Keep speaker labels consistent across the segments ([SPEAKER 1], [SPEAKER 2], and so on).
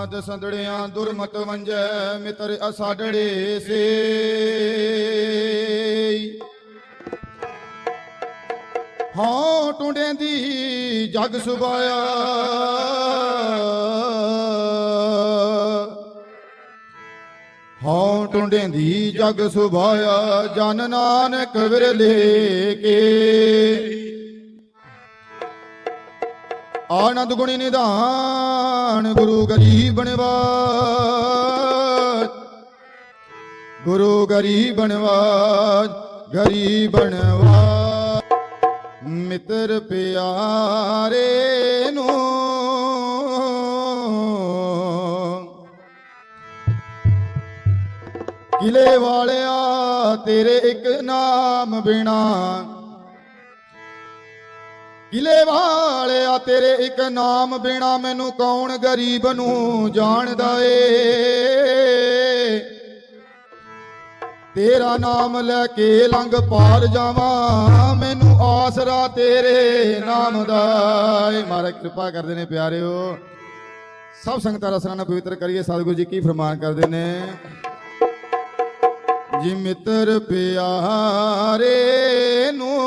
[SPEAKER 1] ਨਾਦ ਸੰਦੜਿਆਂ ਦੁਰਮਤ ਵੰਜੈ, ਮਿੱਤਰ ਅਸਾਡੜੇ ਸੇ। ਹਾਂ ਟੁੰਡਿਆਂ ਦੀ ਜਗ ਸੁਭਾਇਆ। ਹਾਂ ਟੁੰਡੇ ਦੀ ਜਗ ਸੁਭਾਇਆ, ਜਨ ਨਾਨਕ ਵਿਰਲੇ ਕੇ। ਆਨੰਦ ਗੁਣੀ ਨਿਧਾਨ ਗੁਰੂ ਗਰੀਬ ਨਿਵਾਜ ਗੁਰੂ ਗਰੀਬ ਨਿਵਾਜ ਗਰੀਬ ਨਿਵਾਜ ਮਿੱਤਰ ਪਿਆਰੇ ਨੂੰ ਕਿਲੇ ਵਾਲਿਆ ਤੇਰੇ ਇੱਕ ਨਾਮ ਬਿਨਾ ਕਿਲੇ ਵਾਲਿਆ, ਤੇਰੇ ਇੱਕ ਨਾਮ ਬਿਨਾ ਮੈਨੂੰ ਕੌਣ ਗਰੀਬ ਨੂੰ ਜਾਣਦਾ ਏ? ਤੇਰਾ ਨਾਮ ਲੈ ਕੇ ਲੰਘ ਪਾਰ ਜਾਵਾਂ, ਮੈਨੂੰ ਆਸਰਾ ਤੇਰੇ ਨਾਮ ਦਾ ਏ। ਮਹਾਰਾਜ, ਕਿਰਪਾ ਕਰਦੇ ਨੇ ਪਿਆਰਿਓ। ਸਭ ਸੰਗਤਾਂ ਰਸਨਾ ਨਾਲ ਪਵਿੱਤਰ ਕਰੀਏ, ਸਤਿਗੁਰੂ ਜੀ ਕੀ ਫਰਮਾਨ ਕਰਦੇ ਨੇ। ਜੀ ਮਿੱਤਰ ਪਿਆਰੇ ਨੂੰ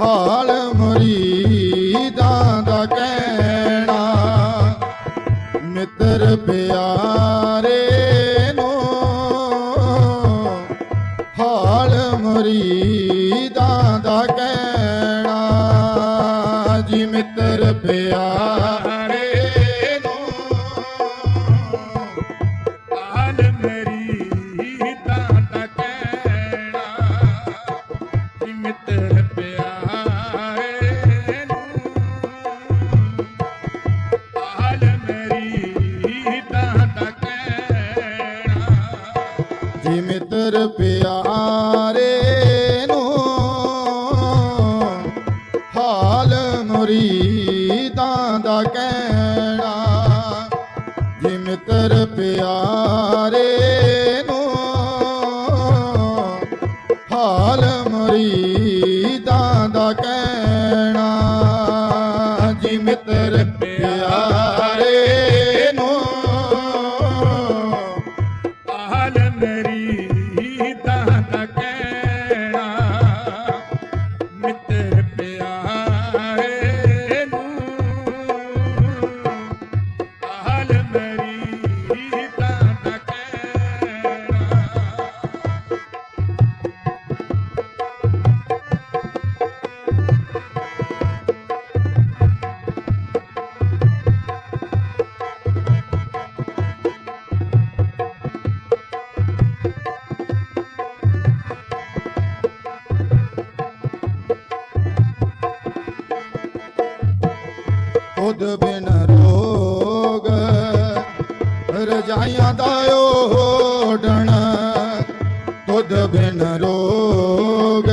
[SPEAKER 1] ਹਾਲ ਮਰੀਦਾਂ ਦਾ ਕਹਿਣਾ ਮਿੱਤਰ ਪਿਆਰੇ ਨੂੰ ਹਾਲ ਮਰੀਦਾਂ ਦਾ ਕਹਿਣਾ ਜੀ ਮਿੱਤਰ ਪਿਆਰੇ ਜੀ ਮਿੱਤਰ ਪਿਆਰੇ ਨੂੰ। ਹਾਲ
[SPEAKER 2] ਮੇਰੀ ਤਾਂ ਤਾਂ ਕਹਿਣਾ ਮਿੱਤਰ ਪਿਆਰੇ ਨੂੰ। ਹਾਲ ਮੇਰੀ
[SPEAKER 1] ਤੁਧ ਬਿਨ ਰੋਗ ਰਜਾਈਆਂ ਦਾ ਓੜਣ ਤੁਧ ਬਿਨ ਰੋਗ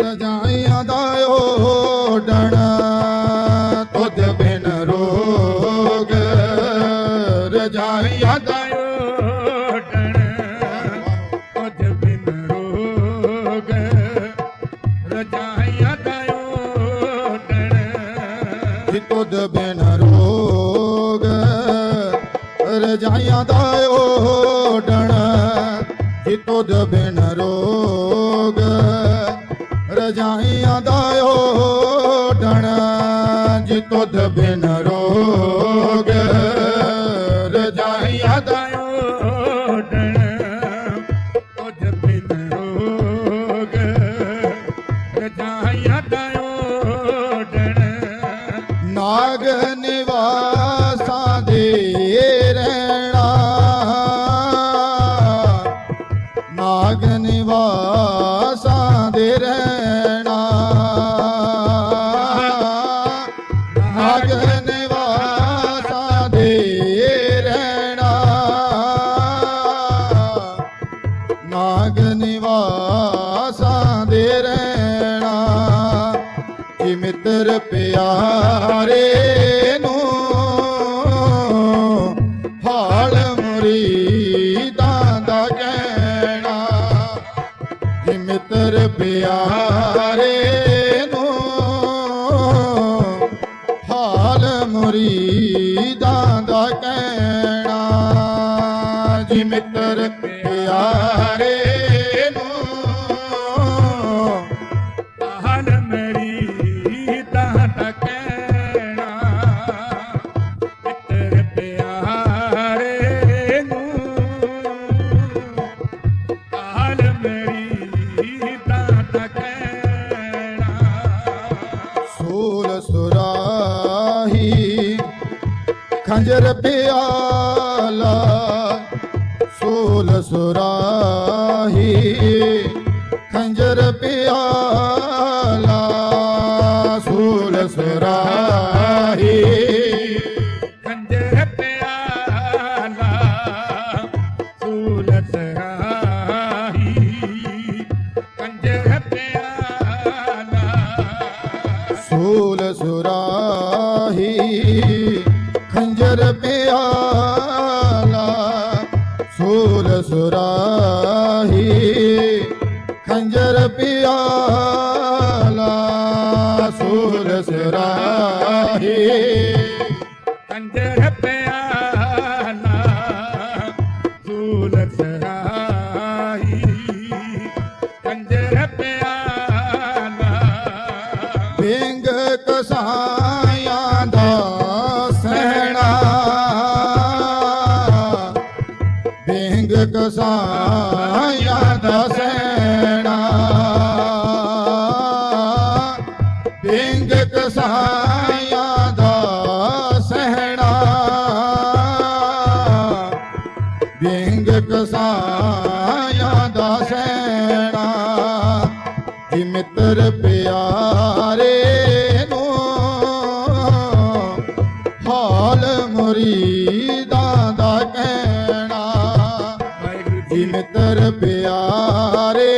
[SPEAKER 1] ਰਜਾਈਆਂ ਦਾ ਓੜਣ ਜੀ ਤੁਧ ਬਿਨ ਰੋਗ ਰਜਾਈਆਂ ਦਾ ਓੜਣ ਜੀ ਤੁਧ ਬਿਨ ਰੋਗ ਰਜਾਈਆਂ ਦਾ ਓੜਣ ਜੀ ਤੁਧ ਬਿਨ ਲਾਗ ਨਿਵਾਸਾਂ ਦੇ ਰਹਿਣਾ। ਕਿ ਮਿੱਤਰ ਪਿਆਰੇ ਨੂੰ ਹਾਲ ਮੁਰੀਦਾਂ ਦਾ ਕਹਿਣਾ। ਕਿ ਮਿੱਤਰ ਪਿਆਰੇ ਨੂੰ ਹਾਲ ਮੁਰੀਦਾਂ ਦਾ ਕਹਿਣਾ। ਜੀ ਮਿੱਤਰ ਪਿਆਰੇ
[SPEAKER 2] ਲਾਲਾ
[SPEAKER 1] ਸੂਲ ਸੁਰਾਹੀ ਖੰਜਰ ਪਿਆ ਦਿਆਲਾ ਸੂਰ ਸਰਾਹੀ
[SPEAKER 2] ਕੰਜਰ ਪਿਆਲਾ
[SPEAKER 1] ਸੂਰ ਸਰਾਹੀ
[SPEAKER 2] ਕੰਜਰ ਪਿਆਲਾ
[SPEAKER 1] ਬਿੰਗ ਕਸਾਇਆ ਦਾ ਸਹਿਣਾ ਬਿੰਗ ਕਸਾਇਆ ਮਿੱਤਰ ਪਿਆਰੇ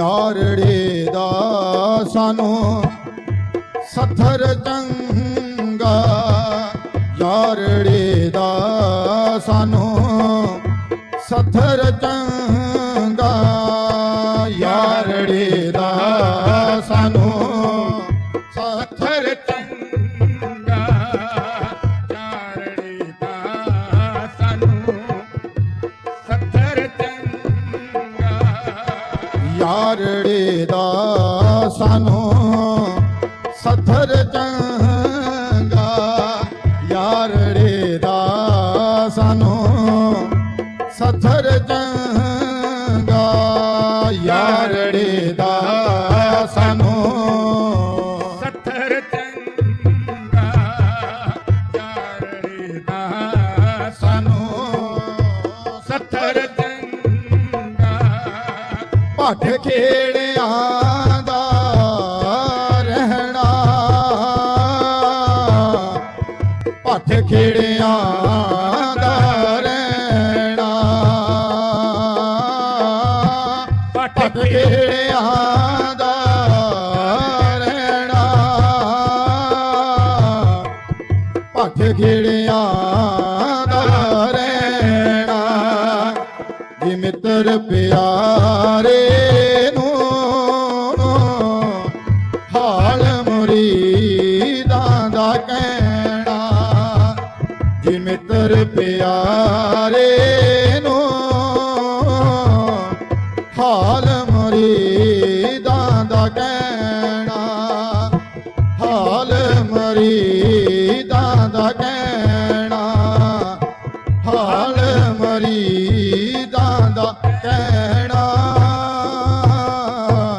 [SPEAKER 1] ਯਾਰੜੇ ਦਾ ਸਾਨੂੰ ਸਥਰ ਚੰਗਾ। ਯਾਰੜੇ ਦਾ ਸਾਨੂੰ ਸੱਥਰ ਚੰਗਾ। ਯਾਰੜੇ ਦਾ ਸਾਨੂੰ ਸਥਰ
[SPEAKER 2] ਚੰਗਾ
[SPEAKER 1] ਯਾਰੜੇ ਦਾ ਸਾਨੂੰ ਸਥਰ ਭੱਠ ਖੇੜਿਆਂ ਦਾ ਰਹਿਣਾ। ਭੱਠ ਖੇੜਿਆਂ ਦਾ ਰਹਿਣਾ। ਦਾ ਰਹਿਣਾ। ਜੀ ਮਿੱਤਰ ਪਿਆਰੇ ਪਿਆਰੇ ਨੂੰ ਹਾਲ ਮਰੀਦਾਂ ਦਾ ਕਹਿ